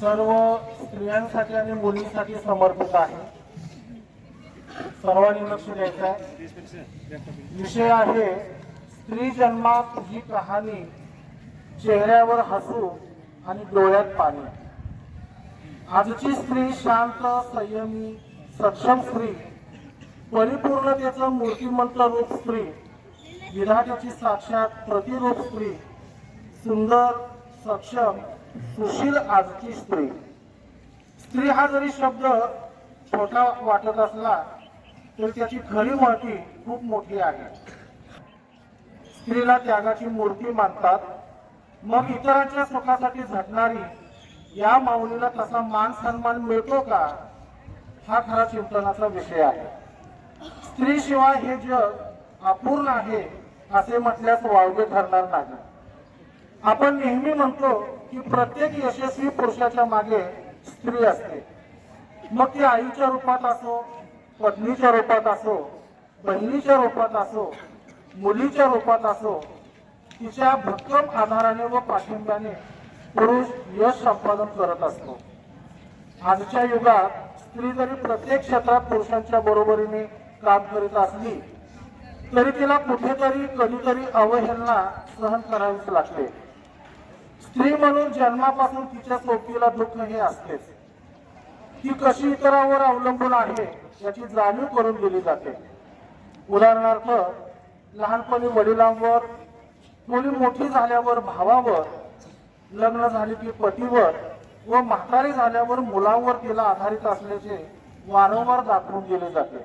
सर्व स्त्रियांसाठी आणि मुलींसाठी समर्पित आहे. सर्वांनी लक्ष द्यायचं आहे. विषय आहे स्त्री जन्मात ही कहाणी चेहऱ्यावर हसू आणि डोळ्यात पाणी. आजची स्त्री शांत संयमी सक्षम स्त्री परिपूर्णतेचं मूर्तिमंत रूप स्त्री विधात्याची साक्षात प्रतिरूप स्त्री सुंदर सक्षम सुशील आजची स्त्री. स्त्री हा जरी शब्द छोटा वाटत असला तरी त्याची खरी माती खूप मोठी आहे. स्त्रीला त्यागाची मूर्ती मानतात. मग इतरांच्या सुखासाठी झटणारी या माऊलीला तसा मान सन्मान मिळतो का? हा खरा चिंतनाचा विषय आहे. स्त्रीशिवाय हे जग अपूर्ण आहे असे म्हटल्यास वावगे ठरणार नाही. आपण नेहमी म्हणतो की प्रत्येक यशस्वी पुरुषाच्या मागे स्त्री असते. मग ती आईच्या रूपात असो पत्नीच्या रूपात असो बहिणीच्या रूपात असो मुलीच्या रूपात असो तिच्या भक्कम आधाराने व पाठिंब्याने पुरुष यश संपादन करत असतो. आजच्या युगात स्त्री जरी प्रत्येक क्षेत्रात पुरुषांच्या बरोबरीने काम करीत असली तरी तिला कुठेतरी कधीतरी अवहेलना सहन करावीच लागते. स्त्री म्हणून जन्मापासून तिच्या सोबतीला दुःख हे असतेच. ती कशी इतरांवर अवलंबून आहे याची जाणीव करून दिली जाते. उदाहरणार्थ लहानपणी वडिलांवर मुली मोठी झाल्यावर भावावर लग्न झाले की पतीवर व म्हातारी झाल्यावर मुलांवर तिला आधारित असल्याचे वारंवार दाखवून दिले जाते.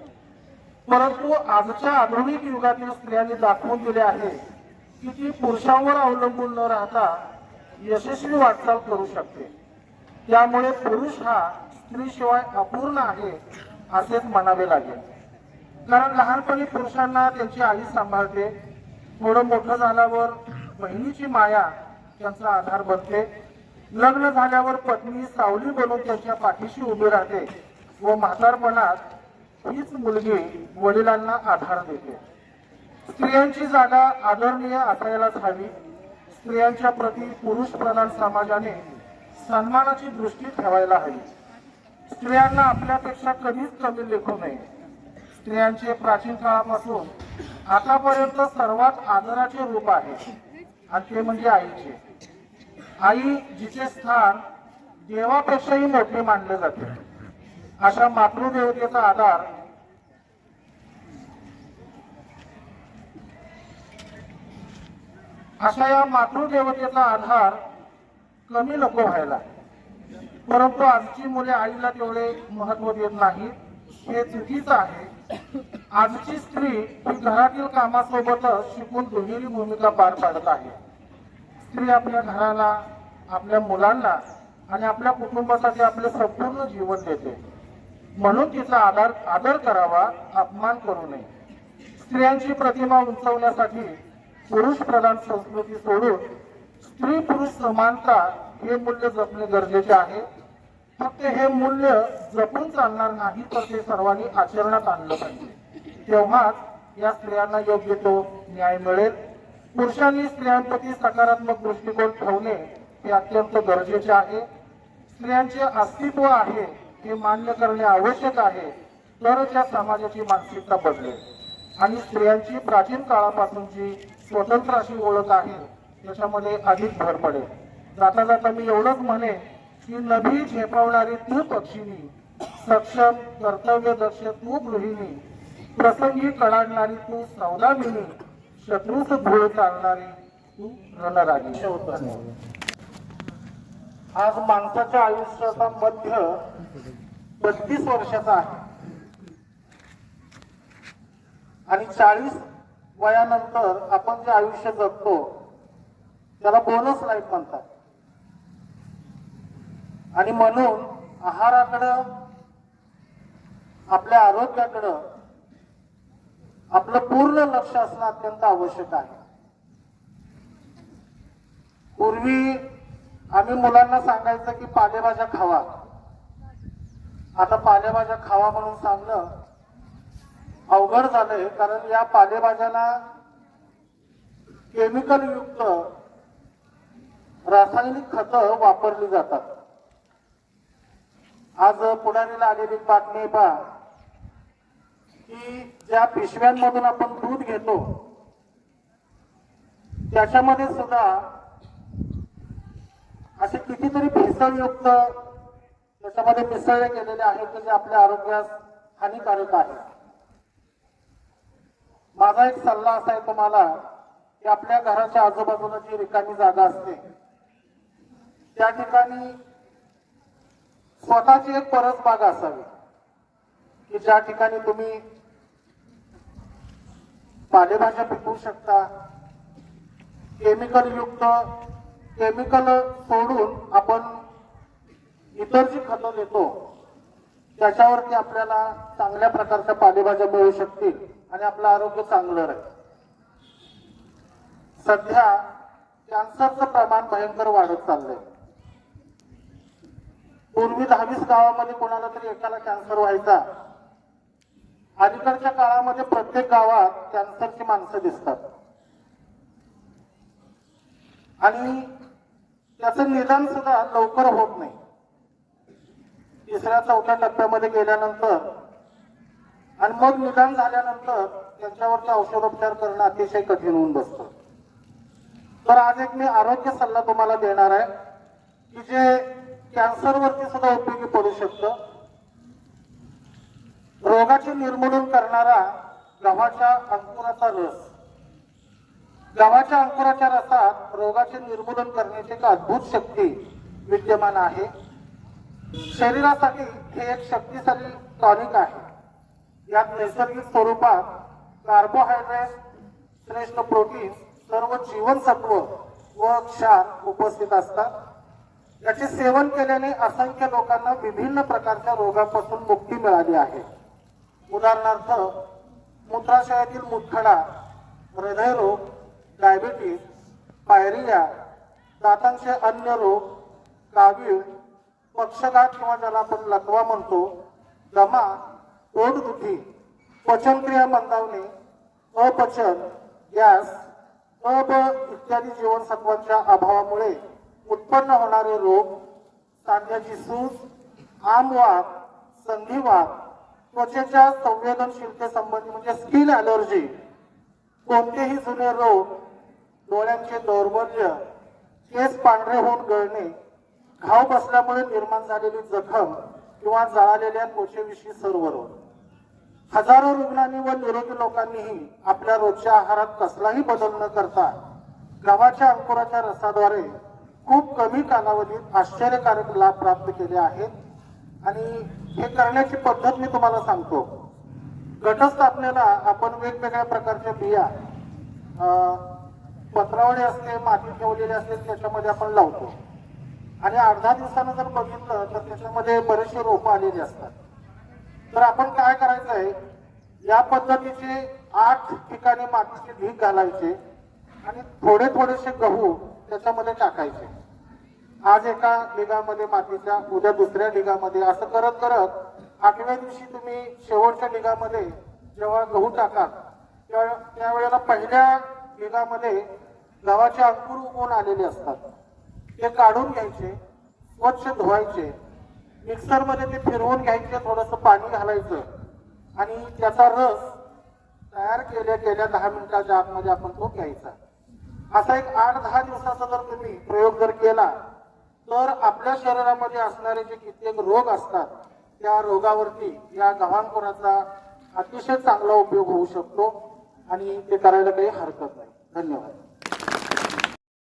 परंतु आजच्या आधुनिक युगातील स्त्रियांनी दाखवून दिले आहे की ती पुरुषांवर अवलंबून न राहता यशस्वी वाटचाल करू शकते. त्यामुळे पुरुष हा स्त्रीशिवाय अपूर्ण आहे असेच म्हणावे लागेल. कारण लहानपणी पुरुषांना त्यांची आई सांभाळते. थोडं मोठं झाल्यावर बहिणीची माया त्यांचा आधार बनते. लग्न झाल्यावर पत्नी सावली बनून त्यांच्या पाठीशी उभी राहते व म्हातारपणात हीच मुलगी वडिलांना आधार देते. स्त्रियांची जागा आदरणीय असायलाच हवी. स्त्रियांच्या प्रती पुरुष प्रधान समाजाने सन्मानाची दृष्टी ठेवायला हवी. स्त्रियांना आपल्यापेक्षा कधीच कमी लेखू नये. स्त्रियांचे प्राचीन काळापासून आतापर्यंत सर्वात आदराचे रूप आहे आणि ते म्हणजे आईचे. आई जिचे स्थान देवापेक्षाही मोठे मानले जाते. अशा मातृदेवतेचा आधार अशा या मातृदेवतेचा आधार कमी नको व्हायला. परंतु आजची मुले आईला तेवढे महत्त्व देत नाही हे चुकीचं आहे. आजची स्त्री ही घरातील कामासोबतच शिकून दुहेरी भूमिका पार पाडत आहे. स्त्री आपल्या घराला आपल्या मुलांना आणि आपल्या कुटुंबासाठी आपले संपूर्ण जीवन देते. म्हणून तिचा आदर आदर करावा अपमान करू नये. स्त्रियांची प्रतिमा उंचवण्यासाठी पुरुष प्रधान संस्कृती सोडून स्त्री पुरुष समानता हे मूल्य जपणे गरजेचे आहे. फक्त हे मूल्य जपून चालणार नाही तर ते सर्वांनी आचरणात आणलं पाहिजे. तेव्हाच या स्त्रियांना योग्य तो न्याय मिळेल. पुरुषांनी स्त्रियांप्रती सकारात्मक दृष्टिकोन ठेवणे हे अत्यंत गरजेचे आहे. स्त्रियांचे अस्तित्व आहे हे मान्य करणे आवश्यक आहे तरच या समाजाची मानसिकता बदलेल. आणि स्त्रियांची प्राचीन काळापासूनची स्वतंत्र अशी ओळख आहे. त्याच्यामध्ये अधिक भर पडेल. जाता जाता मी एवढंच म्हणे की नभी झेपावणारी तू पक्षिणी सक्षम कर्तव्यदक्ष तू गृहिणी प्रसंगी कडाडणारी तू सौदामिनी शत्रूस भूळ चालणारी तू रणराणी आज माणसाच्या आयुष्याचा मध्य बत्तीस वर्षाचा आहे. आणि चाळीस वयानंतर आपण जे आयुष्य जगतो त्याला बोनस लाईफ म्हणतात. आणि म्हणून आहाराकडं आपल्या आरोग्याकडं आपलं पूर्ण लक्ष असणं अत्यंत आवश्यक आहे. पूर्वी आम्ही मुलांना सांगायचं की पालेभाज्या खावा. आता पालेभाज्या खावा म्हणून सांगणं अवघड झालंय. कारण या पालेभाज्याला केमिकल युक्त रासायनिक खतं वापरली जातात. आज पुण्याला आलेली बातमी पहा. की ज्या पिशव्यांमधून आपण दूध घेतो त्याच्यामध्ये सुद्धा असे कितीतरी भेसळयुक्त त्याच्यामध्ये मिसळले गेलेले आहेत की जे आपल्या आरोग्यास हानिकारक आहे माझा एक सल्ला असा आहे तुम्हाला की आपल्या घराच्या आजूबाजूला जी रिकामी जागा असते त्या ठिकाणी स्वतःची एक परस बाग असावी की ज्या ठिकाणी तुम्ही पालेभाज्या पिकवू शकता केमिकल युक्त केमिकल सोडून आपण इतर जी खतं देतो त्याच्यावरती आपल्याला चांगल्या प्रकारच्या पालेभाज्या मिळू शकतील. आणि आपलं आरोग्य चांगलं राहील. सध्या कॅन्सरचं प्रमाण भयंकर वाढत चाललंय. पूर्वी दहावीस गावामध्ये कोणाला तरी एकाला कॅन्सर व्हायचा. अलीकडच्या काळामध्ये प्रत्येक गावात कॅन्सरची माणसं दिसतात. आणि त्याचं निदान सुद्धा लवकर होत नाही. तिसऱ्या चौथ्या टप्प्यामध्ये गेल्यानंतर आणि मग निदान झाल्यानंतर त्यांच्यावरती औषधोपचार करणं अतिशय कठीण होऊन बसतं. तर आज एक मी आरोग्य सल्ला तुम्हाला देणार आहे की जे कॅन्सरवरती सुद्धा उपयोगी पडू शकतं. रोगाचे निर्मूलन करणारा गव्हाच्या अंकुराचा रस. गव्हाच्या अंकुराच्या रसात रोगाचे निर्मूलन करण्याची एक अद्भुत शक्ती विद्यमान आहे. शरीरासाठी हे एक शक्तिशाली टॉनिक आहे. यात नैसर्गिक स्वरूपात कार्बोहायड्रेट श्रेष्ठ प्रोटीन सर्व जीवनसत्व व क्षार उपस्थित असतात. याचे सेवन केल्याने असंख्य लोकांना विभिन्न प्रकारच्या रोगांपासून मुक्ती मिळाली आहे. उदाहरणार्थ मूत्राशयातील मुतखडा हृदयरोग डायबिटीस पायरिया दातांचे अन्य रोग कावीळ पक्षघात किंवा ज्याला आपण लकवा म्हणतो दमा पोटदुखी पचनक्रिया मंदावणे अपचन गॅस अब इत्यादी जीवनसत्वांच्या अभावामुळे उत्पन्न होणारे रोग सांध्याची सूज आमवात संधिवात त्वचेच्या संवेदनशीलतेसंबंधी म्हणजे स्किन अलर्जी कोणतेही जुने रोग डोळ्यांचे दौर्बल्य केस पांढरे होऊन गळणे घाव बसल्यामुळे निर्माण झालेली जखम किंवा जळालेल्या कोशेविषयी सर्व हजारो रुग्णांनी व निरोगी लोकांनीही आपल्या रोजच्या आहारात कसलाही बदल न करता गव्हाच्या अंकुराच्या रसाद्वारे खूप कमी कालावधीत आश्चर्यकारक लाभ प्राप्त केले आहेत. आणि हे करण्याची पद्धत मी तुम्हाला सांगतो. घटस्थापनेला आपण वेगवेगळ्या प्रकारच्या बिया पत्रावळी असते माती ठेवलेली असते त्याच्यामध्ये आपण लावतो. आणि अर्धा दिवसानं जर बघितलं तर त्याच्यामध्ये बरेचसे रोपं आलेली असतात. तर आपण काय करायचं आहे या पद्धतीचे आठ ठिकाणी मातीचे ढीक घालायचे आणि थोडे थोडेसे गहू त्याच्यामध्ये टाकायचे. आज एका ढिगामध्ये मातीच्या उद्या दुसऱ्या ढिगामध्ये. असं करत करत आठव्या दिवशी तुम्ही शेवटच्या ढिगामध्ये जेव्हा गहू टाकाल त्या- त्यावेळेला पहिल्या ढिगामध्ये गव्हाचे अंकुर उगवून आलेले असतात. ते काढून घ्यायचे स्वच्छ धुवायचे. मिक्सरमध्ये ते फिरवून घ्यायचे थोडंसं पाणी घालायचं. आणि त्याचा रस तयार केल्या गेल्या दहा मिनिटाच्या आतमध्ये आपण तो घ्यायचा असा एक आठ दहा दिवसाचा जर तुम्ही प्रयोग जर केला तर आपल्या शरीरामध्ये असणारे जे कित्येक रोग असतात त्या रोगावरती या गव्हांकुराचा अतिशय चांगला उपयोग होऊ शकतो आणि ते करायला काही हरकत नाही. धन्यवाद.